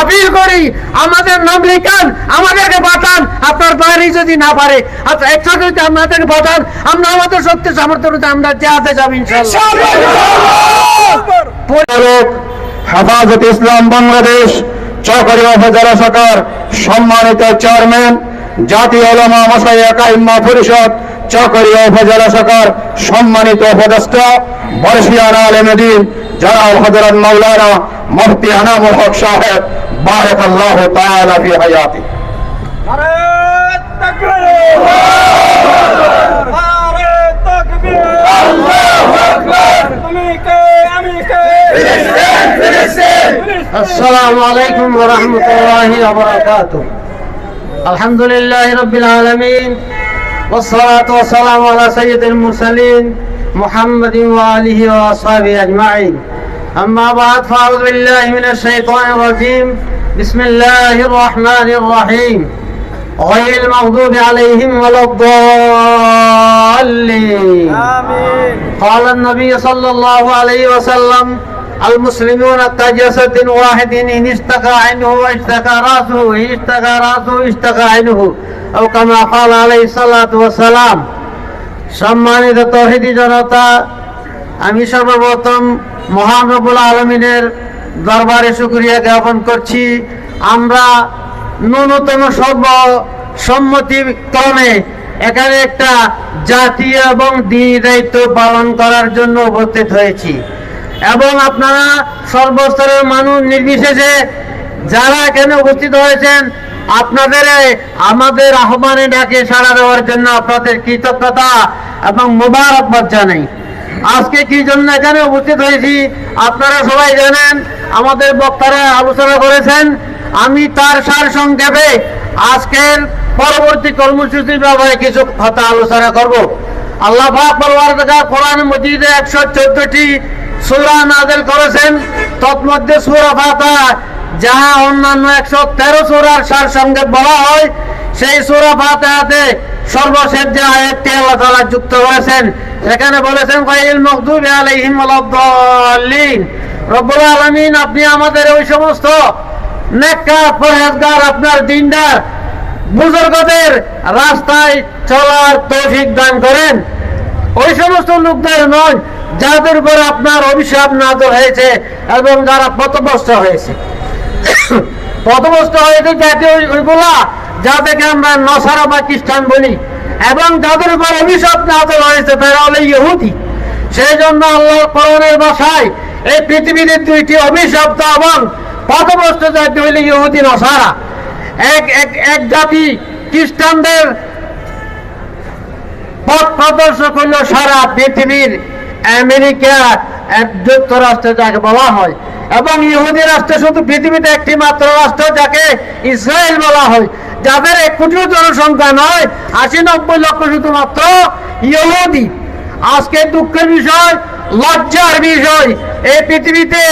Appeal করি। আমাদের নাম লিখান, আমাদেরকে পাঠান আপনার বাড়ি যদি না পারে আচ্ছা একশো যদি আমাদেরকে পাঠান আমরা আমাদের সত্যি সামর্থ্য রয়েছে আমরা যেতে যাব ইনশাল্লাহ হেফাজত ইসলাম বাংলাদেশ, চকরিয়া উপজেলা সরকার সম্মানিত চেয়ারম্যান জাতীয় ওলামা মাসাইয়া কাইম্মা পরিষদ চকরিয়া উপজেলা শাখার সম্মানিত উপদেষ্ঠ বর্ষিয়ান আলমদিন জনাব হজরত মৌলানা মুফতি আনামুল হক সাহেব বারক আল্লাহ তাআলা ফি হায়াতি। আসসালামু আলাইকুম ওয়া রাহমাতুল্লাহি ওয়া বারাকাতুহু الحمد لله رب العالمين والصلاة والسلام على سيد المرسلين محمد وآله وأصحابه أجمعين أما بعد فأعوذ بالله من الشيطان الرجيم بسم الله الرحمن الرحيم غير المغضوب عليهم ولا الضالين آمين قال النبي صلى الله عليه وسلم المسلمون كجسد واحد إن اشتكى عينه واشتكى راسه إن اشتكى راسه اشتكى عينه أو كما قال عليه الصلاة والسلام সম্মানিত তহিদি জনতা আমি সর্বপ্রথম মহান রবুল আলমিনের দরবারে শুক্রিয়া জ্ঞাপন করছি আমরা ন্যূনতম সর্ব সম্মতি ক্রমে এখানে একটা জাতীয় এবং দিনী দায়িত্ব পালন করার জন্য উপস্থিত হয়েছি এবং আপনারা সর্বস্তরের মানুষ নির্বিশেষে যারা এখানে উপস্থিত হয়েছেন, আপনাদের আমাদের আহ্বানে ডাকে সাড়া দেওয়ার জন্য আপনাদের কৃতজ্ঞতা এবং মোবারকবাদ জানাই। আজকে কি জন্য এখানে উপস্থিত হয়েছি, আপনারা সবাই জানেন, আমাদের বক্তারা আলোচনা করেছেন। আমি তার সার সংক্ষেপে আজকের পরবর্তী কর্মসূচির ব্যাপারে কিছু কথা আলোচনা করব। আল্লাহ কোরআন মজিদে একশো চোদ্দটি সূরা নাযিল করেছেন, তৎমধ্যে সূরা ফাতিহা, যাহা অন্যান্য একশো তেরো সুরার সার সঙ্গে বলা হয়, সেই সূরা ফাতিহাতে সর্বশেষ যে আয়াতটি আল্লাহ তাআলা যুক্ত করেছেন সেখানে বলেছেন গায়রিল মাগদুবি আলাইহিম ওয়ালাদ-দাল্লিন রব্বুল আলামিন, আপনি আমাদের ওই সমস্ত নেককার পরহেজগার, আপনার দিনদার বুজুর্গদের রাস্তায় চলার তৌফিক দান করেন। ওই সমস্ত লোকদের নয় যাদের উপর আপনার অভিশাপ নাজল হয়েছে এবং যারা পথভ্রষ্ট হয়েছে। পথভ্রষ্ট হয়েছে জাতীয় ওইগুলা, যাদেরকে আমরা নসারা বা খ্রিস্টান বলি, এবং যাদের উপর অভিশাপ নাজল হয়েছে তারা হলো ইহুদি। সেই জন্য আল্লাহ করণের ভাষায় এই পৃথিবীতে দুইটি অভিশপ্ত এবং পথভ্রষ্ট জাতি হইলে ইহুদি নসারা। এক এক এক জাতি খ্রিস্টানদের পথ প্রদর্শক হইল সারা পৃথিবীর আমেরিকা যুক্তরাষ্ট্র যাকে বলা হয়, এবং ইহুদি রাষ্ট্র শুধু পৃথিবীতে একটি মাত্র রাষ্ট্র যাকে ইসরায়েল বলা হয়, যাদের এক কোটি জনসংখ্যা নয়, আশি নব্বই লক্ষ শুধুমাত্র ইহুদি। আজকে দুঃখের বিষয়, লজ্জার বিষয়, এই পৃথিবীতে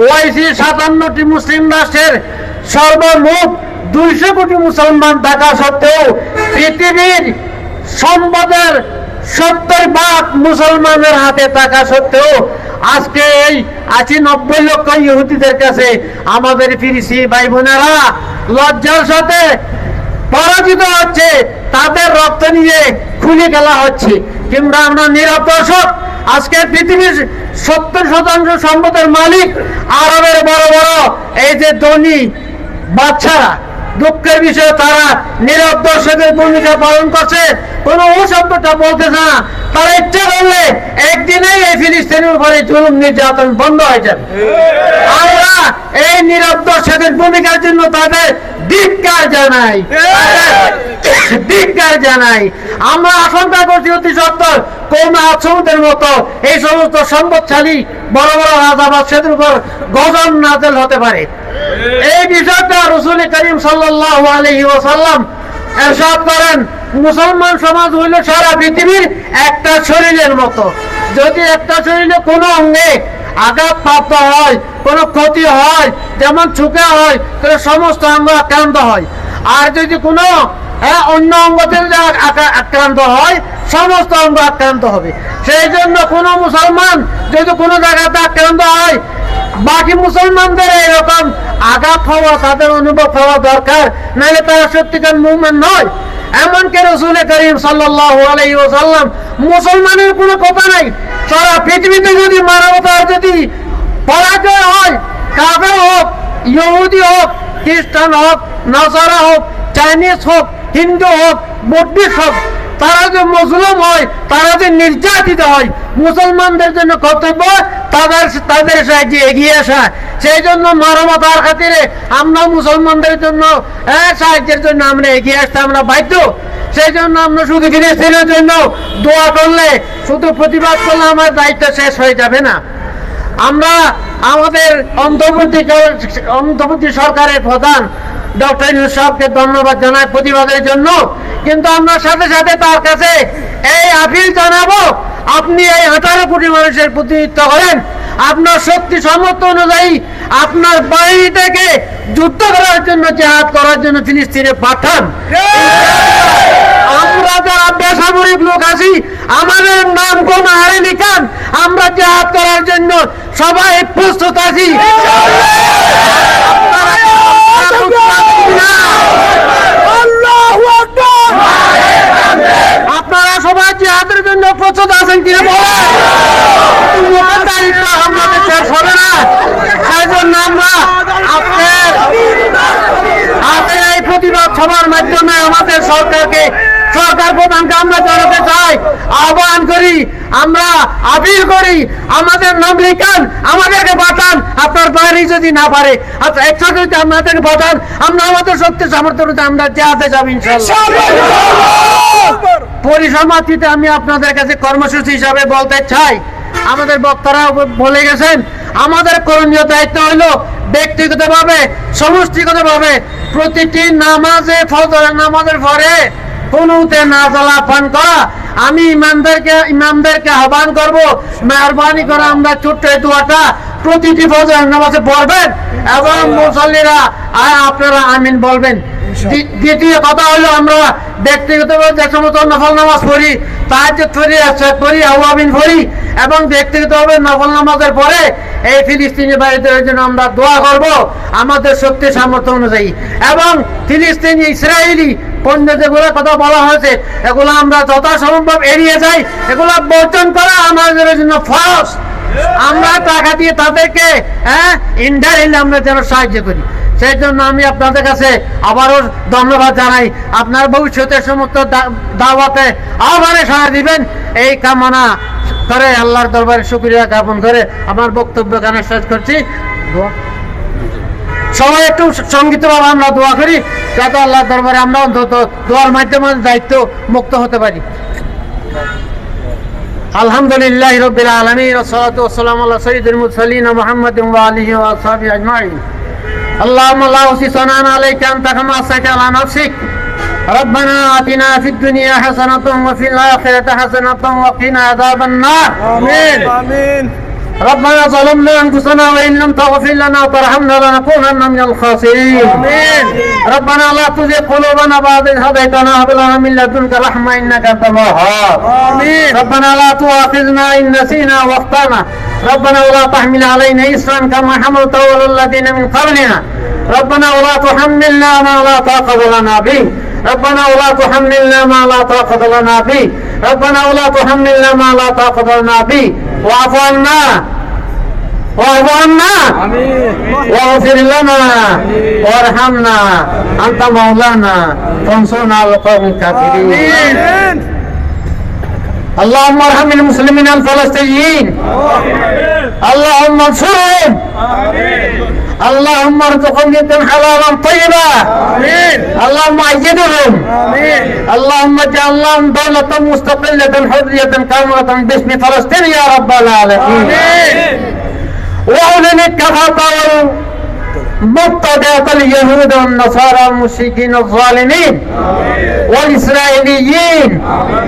ওআইসি সাতান্নটি মুসলিম রাষ্ট্রের সর্বমোট দুইশো কোটি মুসলমান থাকা সত্ত্বেও পৃথিবীর সম্পদের সত্তর ভাগ মুসলমানের হাতে থাকা সত্ত্বেও আজকে এই আশি নব্বই লক্ষ ইহুদিদের কাছে আমাদের ফিরিসি ভাই বোনেরা লজ্জার সাথে পরাজিত হচ্ছে, তাদের রক্ত নিয়ে খুলে খেলা হচ্ছে। কিংবা আমরা দর্শক, আজকে পৃথিবীর সত্তর শতাংশ সম্পদের মালিক আরবের বড় বড় এই যে ধনী বাচ্চারা। দুঃখের বিষয়ে তারা নীরব দর্শকের ভূমিকা পালন করছে। কোনো ও শব্দটা বলতেছে না, তারা ইচ্ছা করলে একদিনেই এই ফিলিস্তিনের উপরে জুলুম, নির্যাতন বন্ধ হয়ে যাবে। আমরা এই নীরব দর্শকের ভূমিকার জন্য তাদের ধিক্কার জানাই। ধিক্কার জানাই। আমরা আশঙ্কা করছি অতি সত্তর কোন আসমুদের মতো এই সমস্ত সম্পদশালী বড় বড় রাজা বাদশাহের উপর গজব নাজেল হতে পারে। এই বিষয়টা রসুল করিম সাল্লাল্লাহু আলাইহি ওয়াসাল্লাম এরশাদ করেন। মুসলমান সমাজ হইল সারা পৃথিবীর একটা শরীরের মতো। যদি একটা শরীরে কোনো অঙ্গে আঘাত প্রাপ্ত হয়, কোনো ক্ষতি হয়, যেমন চুকে হয়, তাহলে সমস্ত অঙ্গ আক্রান্ত হয়। আর যদি কোনো অন্য অঙ্গতে আক্রান্ত হয়, সমস্ত অঙ্গ আক্রান্ত হবে। সেই জন্য কোনো মুসলমান যদি কোনো জায়গাতে আক্রান্ত হয় বাকি মুসলমানদের এরকম আঘাত হওয়া, তাদের অনুভব হওয়া দরকার। নাহলে তারা সত্যিকার মুভমেন্ট নয়। এমনকি রসুল করিম ওয়াসাল্লাম মুসলমানের কোনো কথা নাই। সারা পৃথিবীতে যদি মানবতার যদি পরাজয় হয় কাবে হোক, ইহুদি হোক, খ্রিস্টান হোক, নাসারা হোক, চাইনিজ হোক, হিন্দু হোক, বুদ্ধিস্ট হোক তারা যে মুসলিম হয় তারা যে নির্যাতিত হয় মুসলমানদের জন্য কর্তব্য তাদের তাদের সাহায্যে এগিয়ে আসা। সেই জন্য মানবতার খাতিরে আমরা মুসলমানদের জন্য হ্যাঁ, সাহায্যের জন্য আমরা এগিয়ে আসতে আমরা বাধ্য। সেই জন্য আমরা শুধু ফিলিস্তিনের জন্য দোয়া করলে শুধু প্রতিবাদ করলে আমার দায়িত্ব শেষ হয়ে যাবে না। আমরা আমাদের অন্তর্বর্তী অন্তর্বর্তী সরকারের প্রধান ডক্টর ইউনুস সাহেবকে ধন্যবাদ জানাই প্রতিবাদের জন্য। কিন্তু আমরা সাথে সাথে তার কাছে এই আপিল জানাব। আপনি এই আঠারো কোটি মানুষের প্রতিনিধিত্ব করেন। আপনার শক্তি সামর্থ্য অনুযায়ী আপনার বাহিনী থেকে যুদ্ধ করার জন্য, জেহাদ করার জন্য ফিলিস্তিনে পাঠান। আমরা যারা বেসামরিক লোক আছি, আমাদের নাম কোন হারে লিখান। আমরা জেহাদ করার জন্য সবাই প্রস্তুত আছি। আপনারা সবাই জিহাদের জন্য প্রস্তুত আছেন কিনা হবে না। আপনার এই প্রতিবাদ মাধ্যমে আমাদের সরকারকে সরকার আমরা চাই, আহ্বান করি, আমরা করি, আমাদের নাম লিখান, আমাদেরকে পাঠান আপনার বাইরে যদি না পারে আচ্ছা পাঠান আমরা আমাদের শক্তি আমরা পরিসমাপ্তিতে আমি আপনাদের কাছে কর্মসূচি হিসাবে বলতে চাই, আমাদের বক্তারা বলে গেছেন, আমাদের করণীয় দায়িত্ব হলো ব্যক্তিগতভাবে, সমষ্টিগতভাবে প্রতিটি নামাজে ফজর নামাজের পরে কোনোতে না জ্বালা পান করা। আমি ইমামদেরকে ইমামদেরকে আহ্বান করব মেহরবানি করে আমরা ছোট্ট এই দোয়াটা প্রতিটি ফজর নামাজে পড়বেন এবং মুসল্লিরা আর আপনারা আমিন বলবেন। দ্বিতীয় কথা হলো আমরা ব্যক্তিগতভাবে যে সমস্ত নফল নামাজ পড়ি তাহাজ্জুদ পড়ি আশাক পড়ি আওয়াবিন পড়ি এবং ব্যক্তিগতভাবে নফল নামাজের পরে এই ফিলিস্তিনি বাড়িদের জন্য আমরা দোয়া করব আমাদের শক্তি সামর্থ্য অনুযায়ী। এবং ফিলিস্তিনি ইসরায়েলি পণ্য যেগুলো কথা বলা হয়েছে। এগুলো আমরা যথাসম্ভব এড়িয়ে যাই। এগুলো বর্জন করা আমাদের জন্য ফরজ। আমরা টাকা দিয়ে তাদেরকে হ্যাঁ ইন্ডাইরেক্টলি আমরা যেন সাহায্য করি। সেই জন্য আমি আপনাদের কাছে আবারও ধন্যবাদ জানাই। আপনার ভবিষ্যতের সমস্ত দাওয়াতে আহ্বানে সাড়া দিবেন। এই কামনা করে আল্লাহর দরবারে শুক্রিয়া জ্ঞাপন করে আমার বক্তব্য এখানে শেষ করছি। সবাই একটু সঙ্গীতভাবে আমরা দোয়া করি যাতে আল্লাহর দরবারে আমরা অন্তত দোয়ার মাধ্যমে দায়িত্ব মুক্ত হতে পারি আলহামদুলিল্লাহ রবিল আলমী ওসলাত ওসালাম আল্লাহ সঈদুল মুরসালিন মোহাম্মদ আলহি ওয়াসাবি আজমাইন اللهم لا أوصي ثناء عليك أنت كما أثنيت على نفسك ربنا آتنا في الدنيا حسنة وفي الآخرة حسنة وقنا عذاب النار آمين آمين ربنا ظلمنا أنفسنا وإن لم تغفر لنا وترحمنا لنكونن من الخاسرين. آمين. ربنا لا تزغ قلوبنا بعد إذ هديتنا وهب لنا من لدنك رحمة إنك أنت الوهاب. آمين. ربنا لا تؤاخذنا إن نسينا واخطأنا. ربنا ولا تحمل علينا إصرا كما حملته على الذين من قبلنا ربنا ولا تحملنا ما لا طاقة لنا به. ربنا ولا تحملنا ما لا طاقة لنا به. ربنا ولا تحملنا ما لا طاقة لنا به. واعف عنا. واعف عنا. واغفر لنا. وارحمنا. أنت مولانا. فانصرنا على القوم الكافرين. اللهم ارحم المسلمين الفلسطينيين. اللهم انصرهم. اللهم ارزقهم رزقا حلالا طيبا. اللهم أيدهم. اللهم اجعل لهم دولة مستقلة حرية كاملة باسم فلسطين يا رب العالمين. واولن الكفاة مبتدأة اليهود والنصارى المشركين الظالمين والإسرائيليين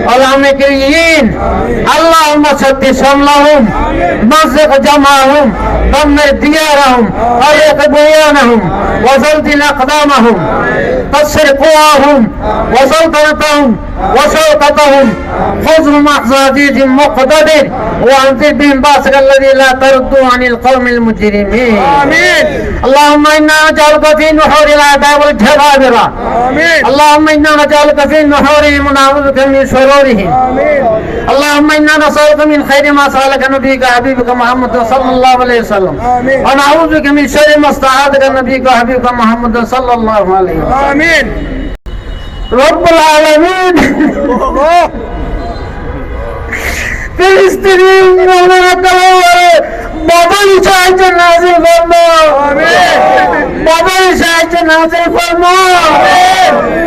والأمريكيين. اللهم سد شملهم مزق جمعهم دمر ديارهم فرق بنيانهم وزلزل أقدامهم. كسر قواهم وسلطنتهم وشوكتهم خذ محظ عزيز مقتدر وأنزل بهم باسك الذي لا تردوا عن القوم المجرمين. آمين. اللهم إنا نجعلك في نحور الأعداء والجبابرة آمين. اللهم إنا نجعلك في نحورهم ونعوذ بك من شرورهم. آمين. اللهم إنا نسألك من خير ما سألك نبيك حبيبك محمد صلى الله عليه وسلم. آمين ونعوذ بك من شر ما استعاذك نبيك حبيبك محمد صلى الله عليه وسلم আমিন رب العالمين ফিলিস্তিনি বদল সাহায্য নাজিল ফরমা বদল সাহায্য নাজিল ফরমা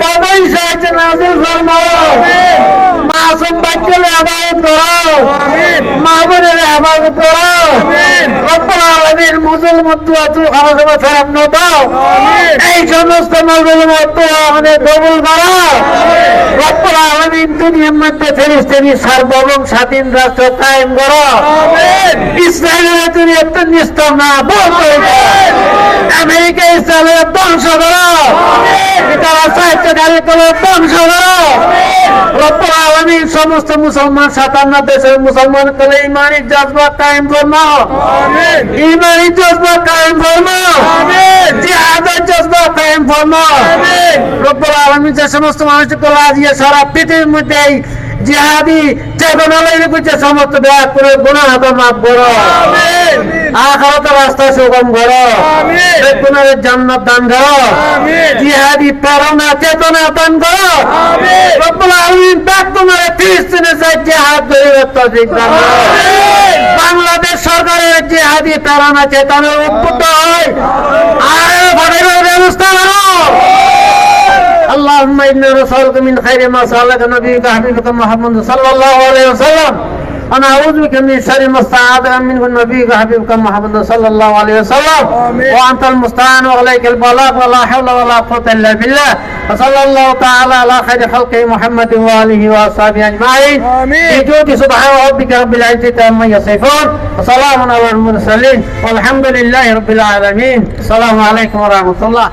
বদল সাহায্য নাজিল ফরমা মাসুম বাচ্চালে আবাদ করো। মাহবুবের আবাদ করো। রব্বুল আলামিন মুসলমান দোয়া তুই খারাপ খারাপ না দাও। এই সমস্ত মুসলমান দোয়া আমাদের কবুল করো। রব্বুল আলামিন দুনিয়ার মধ্যে ফিলিস্তিনি সার্বভৌম স্বাধীন রাষ্ট্র কায়েম করো। ইসরায়েলের দুনিয়ার তো নিস্তর না বল আমেরিকা ইসরায়েলের ধ্বংস করো। তারা সাহিত্য গাড়ি করে ধ্বংস করো। রব্বুল আলামিন সমস্ত মুসলমান সাতান্ন দেশের মুসলমান করে ইমানি জজবা কায়েম করো ইমানি জজবা কায়েম করো জিহাদের জজবা কায়েম করো রব্বুল আলামিন যে সমস্ত মানুষকে লাগিয়ে সারা পৃথিবীর মধ্যে জিহাদি লইলে বুঝছে সমস্ত ব্যাগ করে গুণা হাত মাফ করো। আখারত রাস্তা সুগম করো। জান্নাত দান করো। জিহাদি প্রেরণা চেতনা দান করো। রব্বুল আলামিন ব্যাগ তোমার ফিলিস্তিনে চাই জিহাদ গরিবের তৌফিক দান বাংলাদেশ সরকারের জিহাদি প্রেরণা চেতনা উদ্বুদ্ধ হয়। আর ঘরের ব্যবস্থা করো। اللهم إنا نسألك من خير ما سألك نبيك حبيبك محمد صلى الله عليه وسلم. أنا أعوذ بك من شر ما استعاذ منه نبيك حبيبك محمد صلى الله عليه وسلم. وأنت المستعان وعليك البلاغ. ولا حول ولا قوة إلا بالله. وصلى الله تعالى على خير خلقه محمد وآله وأصحابه أجمعين. آمين. بجود سبحان ربك رب العزة عما يصفون. وسلام على المرسلين. والحمد لله رب العالمين. السلام عليكم ورحمة الله.